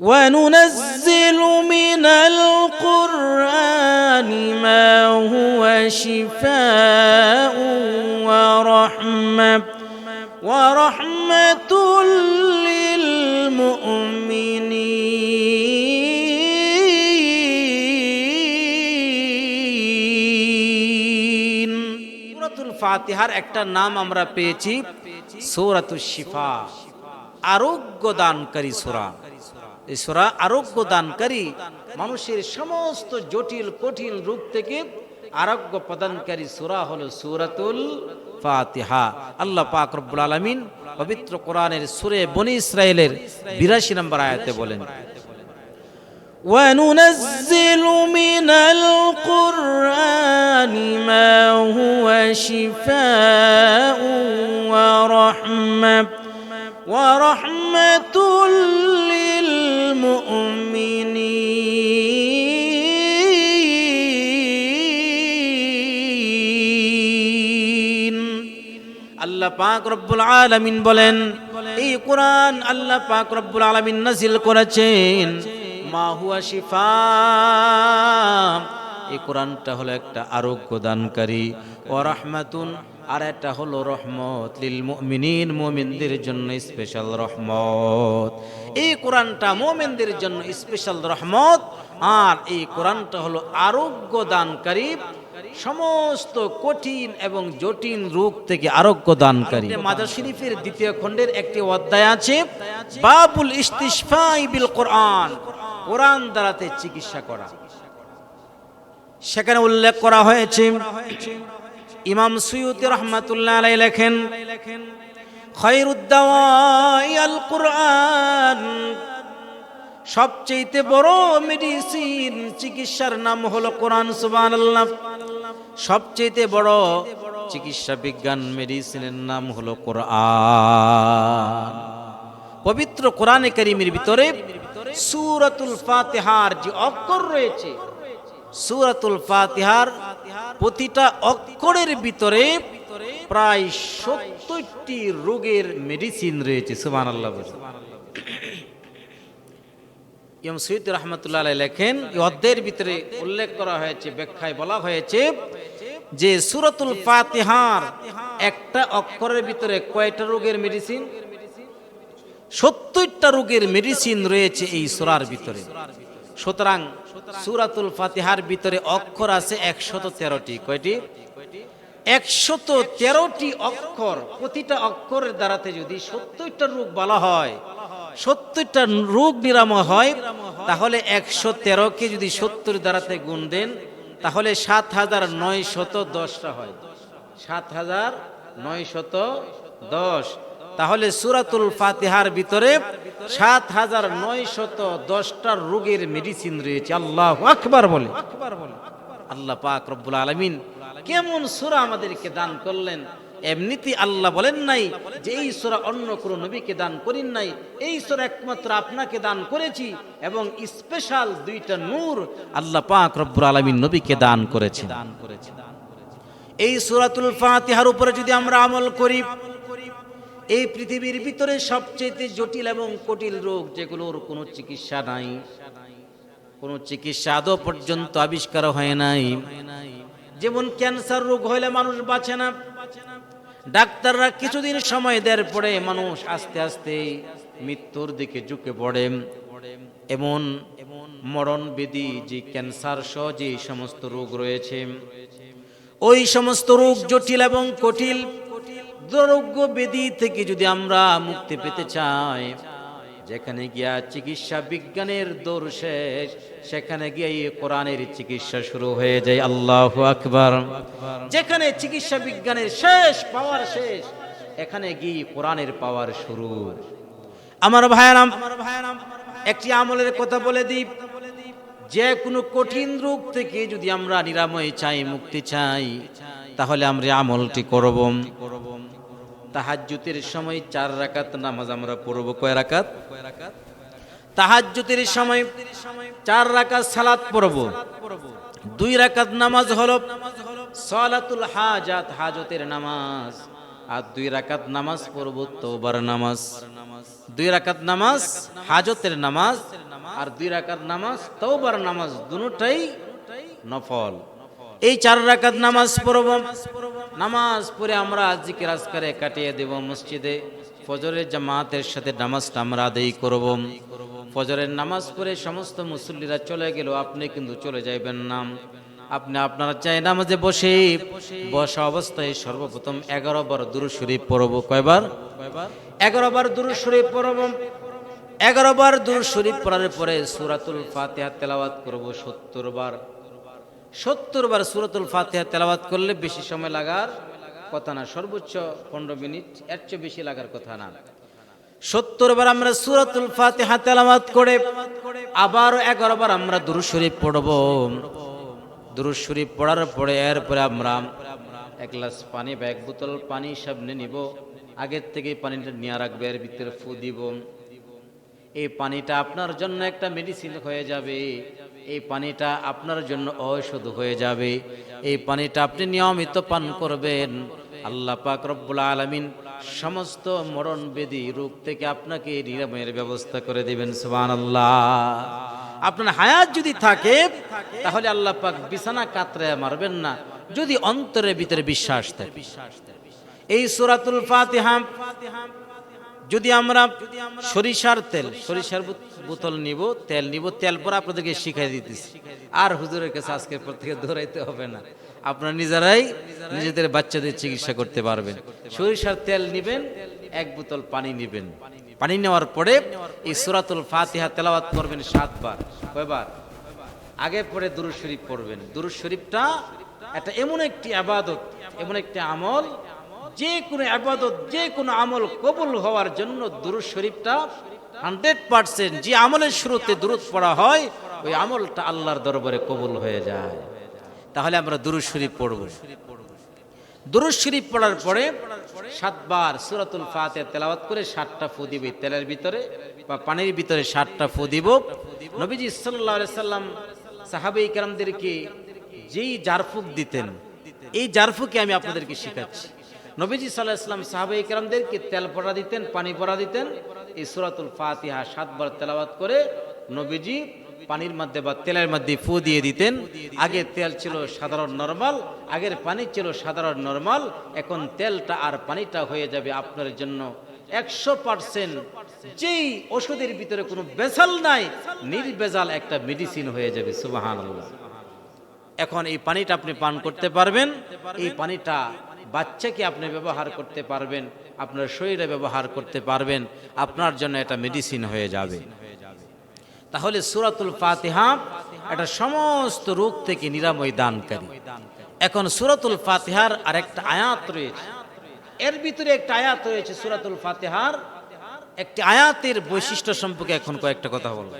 وننزل من القرآن ما هو شفاء ورحمة ورحمة للمؤمنين সূরাতুল ফাতিহার একটা নাম আমরা পেয়েছি সূরাতুশ শিফা আরোগ্য দানকারী সূরা এই সূরা আরোগ্য দানকারী মানুষের সমস্ত জটিল কঠিন রোগ থেকে আরোগ্য প্রদানকারী সূরা হলো সূরাতুল ফাতিহা আল্লাহ পাক রব্বুল আলামিন পবিত্র কোরআনের সূরে বনি ইসরাইলের 82 নম্বর আয়াতে বলেন وننزل من القرآن ما هو شفاء ورحمة ورحمة আল্লাহ পাক রব্বুল আলামিন বলেন, এই কোরআন আল্লাহ পাক রব্বুল আলামিন নাজিল করেছেন। মা হুয়া শিফা। এই কোরআনটা হলো একটা আরোগ্য দানকারী ও রাহমাতুন, আর একটা হলো রহমত লিল মুমিনিন, মুমিনদের জন্য স্পেশাল রহমত। এই কোরআনটা মুমিনদের জন্য স্পেশাল রহমত, আর এই কোরআনটা হলো আরোগ্য দানকারী সমস্ত কঠিন এবং জটিল রোগ থেকে আরোগ্য দানকারী। মাদার শরীফের দ্বিতীয় খণ্ডের একটি অধ্যায় আছে বাবুল ইস্তিশফাই বিল কোরআন। কোরআন দ্বারাতে চিকিৎসা করা। সেখানে উল্লেখ করা হয়েছে ইমাম সুয়ুতি রহমাতুল্লাহ আলাই লেখেন খৈরুদ্দাওয়াই আল কোরআন সবচেয়ে বড় মেডিসিন চিকিৎসার নাম হলো কোরআন, সুবহানাল্লাহ। সবচেয়ে বড় চিকিৎসা বিজ্ঞান মেডিসিনের নাম হলো কোরআন। পবিত্র কোরআনে কারিমের ভিতরে সূরাতুল ফাতিহার যে অক্ষর রয়েছে, সূরাতুল ফাতিহার প্রতিটা অক্ষরের ভিতরে প্রায় সত্তরটি রোগের মেডিসিন রয়েছে, সুবহানাল্লাহ বলে ইমাম সৈয়দ রহমতুল্লাহ লেখেন, এই অধ্যায়ের ভিতরে উল্লেখ করা হয়েছে, ব্যাখ্যায় বলা হয়েছে যে সুরতুল ফাতিহার একটা অক্ষরের ভিতরে কয়টা রোগের মেডিসিন সত্তরটা রোগের মেডিসিন রয়েছে এই সুরার ভিতরে। সুতরাং সুরাতুল ফাতিহার ভিতরে অক্ষর আছে একশত তেরোটি। কয়টি? একশত তেরোটি অক্ষর, প্রতিটা অক্ষরের দ্বারাতে যদি সত্তরটা রোগ বলা হয় সত্তরটা রোগ নিরাময় হয়, তাহলে একশো তেরোকে যদি সত্তর দ্বারাতে গুণ দেন, তাহলে সাত হাজার নয় শত দশটা হয়। সাত হাজার নয় শত দশ। তাহলে সুরাতুল ফাতিহার ভিতরে সাত হাজার নয় শত দশটা রোগের মেডিসিন রয়েছে। আল্লাহ আকবার বলে। আল্লাহ পাক রব্বুল আলমিন কেমন সুরা আমাদেরকে দান করলেন? এমনিতে আল্লাহ বলেন নাই যে এই সুরা অন্য কোনো নবীকে দান করেন নাই। এই সুরা একমাত্র আপনাকে দান করেছি এবং স্পেশাল দুইটা নূর আল্লাহ পাক রব্বুল আলমিন নবীকে দান করেছে দান করেছে এই সুরাতুল ফাতিহার উপরে যদি আমরা আমল করি, এই পৃথিবীর ভিতরে সবচেয়ে জটিল এবং কঠিন রোগ যেগুলোর কোনো চিকিৎসা নাই, কোনো চিকিৎসা আদৌ পর্যন্ত আবিষ্কার হয় নাই। যেমন ক্যান্সার রোগ হলে মানুষ বাঁচে না ডাক্তাররা কিছুদিন সময় দেওয়ার পরে মানুষ আস্তে আস্তে মৃত্যুর দিকে ঝুঁকে পড়ে। এমন মরণ বেদি যে ক্যান্সার সহ যে সমস্ত রোগ রয়েছে। ওই সমস্ত রোগ জটিল এবং কঠিন দুরোগ্য বেদি থেকে যদি আমরা মুক্তি পেতে চাই যেখানে গিয়া চিকিৎসা বিজ্ঞানের দৌড় শেষ, সেখানে গিয়ে কোরআনের চিকিৎসা শুরু হয়ে যায়। আল্লাহ আকবার। যেখানে চিকিৎসা বিজ্ঞানের শেষ, পাওয়ার শেষ, এখানে গিয়ে কোরআনের পাওয়ার শুরু। আমার ভাইয়ারাম একটি আমলের কথা বলে দিই। যে কোনো কঠিন রোগ থেকে যদি আমরা নিরাময় চাই, মুক্তি চাই, তাহলে আমরা আমলটি করব। তাহাজ্জুতের সময় চার রাকাত নামাজ আমরা পড়ব। কয় রাকাত? তাহাজ্জুতের সময় চার রাকাত সালাত পড়ব। দুই রাকাত নামাজ হলো সালাতুল হাজাত, হাজতের নামাজ। আর দুই রাকাত নামাজ পড়ব তওবার নামাজ। দুই রাকাত নামাজ হাজতের নামাজ। আর দুই রাকাত নামাজ তওবার নামাজ, দুটাই নফল। এই চার রাকাত নামাজ পড়ব। নামাজ পড়ে আমরা জিকির আজকারে কাটিয়ে দেব মসজিদে। ফজরের জামাতের সাথে নামাজটা আমরা আদায় করব। ফজরের নামাজ পড়ে সমস্ত মুসল্লিরা চলে গেল, আপনি কিন্তু চলে যাইবেন না। আপনি আপনার চাই নামাজে বসে। বসা অবস্থায় সর্বপ্রথম এগারো বার দুরু শরীফ পড়ব। কয়বার? এগারো বার দুরু শরীফ পড়ব। এগারো বার দুরু শরীফ পড়ার পরে সুরাতুল ফাতিহা তেলাওয়াত করব সত্তর বার। সত্তর বার সুরাতুল ফাতিহা তেলাওয়াত করলে বেশি সময় লাগার কথা না। সর্বোচ্চ পনেরো মিনিট, এর চেয়ে বেশি লাগার কথা না। সত্তর বার আমরা সুরাতুল ফাতিহা তেলাওয়াত করে আবারও এগারো বার আমরা দুরু শরীফ পড়ব। দুরু শরীফ পড়ার পরে এরপরে আমরা এক গ্লাস পানি বা এক বোতল পানি সামনে নিব। আগের থেকে পানিটা নিয়ে রাখবে, এর ভিতরে ফু দিব। এই পানিটা আপনার জন্য একটা মেডিসিন হয়ে যাবে। এই পানিটা আপনার জন্য ঔষধ হয়ে যাবে। এই পানিটা আপনি নিয়মিত পান করবেন। আল্লাহ পাক রব্বুল আলামিন সমস্ত মরণ বেদি রোগ থেকে আপনাকে নিরাময়ের ব্যবস্থা করে দেবেন, সুবহানাল্লাহ। আপনার হায়াত যদি থাকে, তাহলে আল্লাহ পাক বিছানা কাতরে মারবেন না, যদি অন্তরের ভিতরে বিশ্বাস থাকে। এই সূরাতুল ফাতিহা যদি আমরা সরিষার তেল, সরিষার বোতল নিব, তেল নিব, তেল পর আপনাদেরকে শিখাই দিতেছি। আর হুজুরের কাছে আজকের পর থেকে দৌড়াইতে হবে না। আপনারা নিজেরাই নিজেদের বাচ্চাদের চিকিৎসা করতে পারবেন। সরিষার তেল নিবেন, এক বোতল পানি নিবেন। পানি নেওয়ার পরে এই সুরাতুল ফাতিহা তেলাওয়াত করবেন সাতবার। কয়বার? আগে পরে দুরুদ শরীফ পড়বেন। দুরুদ শরীফটা এটা এমন একটি আবাদত, এমন একটি আমল যে কোনো আবাদত, যে কোনো আমল কবুল হওয়ার জন্য দুরুদ শরীফটা হান্ড্রেড পার্সেন্ট যে আমলের শুরুতে দুরুদ পড়া হয়, ওই আমলটা আল্লাহর দরবারে কবুল হয়ে যায়। তাহলে আমরা দুরুদ শরীফ পড়ব। দুরুদ শরীফ পড়ার পরে সাতবার সূরাতুল ফাতিহা তেলাওয়াত করে সাতটা ফু দিবে তেলের ভিতরে বা পানির ভিতরে সাতটা ফু দিব। নবীজি আলাইহি সাল্লাম সাহাবাই কেরামদেরকে যেই জারফুক দিতেন, এই জারফুকে আমি আপনাদেরকে শেখাচ্ছি। নবীজি সাল্লাহ ইসলাম সাহাবাই কেরামদেরকে তেল পড়া দিতেন, পানি পড়া দিতেন। এই সুরাতুল ফাতিহা সাতবার তেলাওয়াত করে নবীজি পানির মধ্যে বা তেলের মধ্যে ফু দিয়ে দিতেন। আগে তেল ছিল সাধারণ নর্মাল, আগের পানি ছিল সাধারণ নর্মাল। এখন তেলটা আর পানিটা হয়ে যাবে আপনার জন্য। একশো পার্সেন্ট যেই ওষুধের ভিতরে কোনো বেজাল নাই নির্বেজাল একটা মেডিসিন হয়ে যাবে সুবাহান এখন এই পানিটা আপনি পান করতে পারবেন। এই পানিটা বাচ্চাকে আপনি ব্যবহার করতে পারবেন, আপনার শরীরে ব্যবহার করতে পারবেন, আপনার জন্য এটা মেডিসিন হয়ে যাবে। তাহলে সুরাতুল ফাতিহা এটা সমস্ত রোগ থেকে নিরাময় দানকারী। এখন সুরাতুল ফাতিহার আরেকটা আয়াত রয়েছে। এর ভিতরে একটা আয়াত রয়েছে সুরাতুল ফাতিহার। একটি আয়াতের বৈশিষ্ট্য সম্পর্কে এখন কয়েকটা কথা বলব।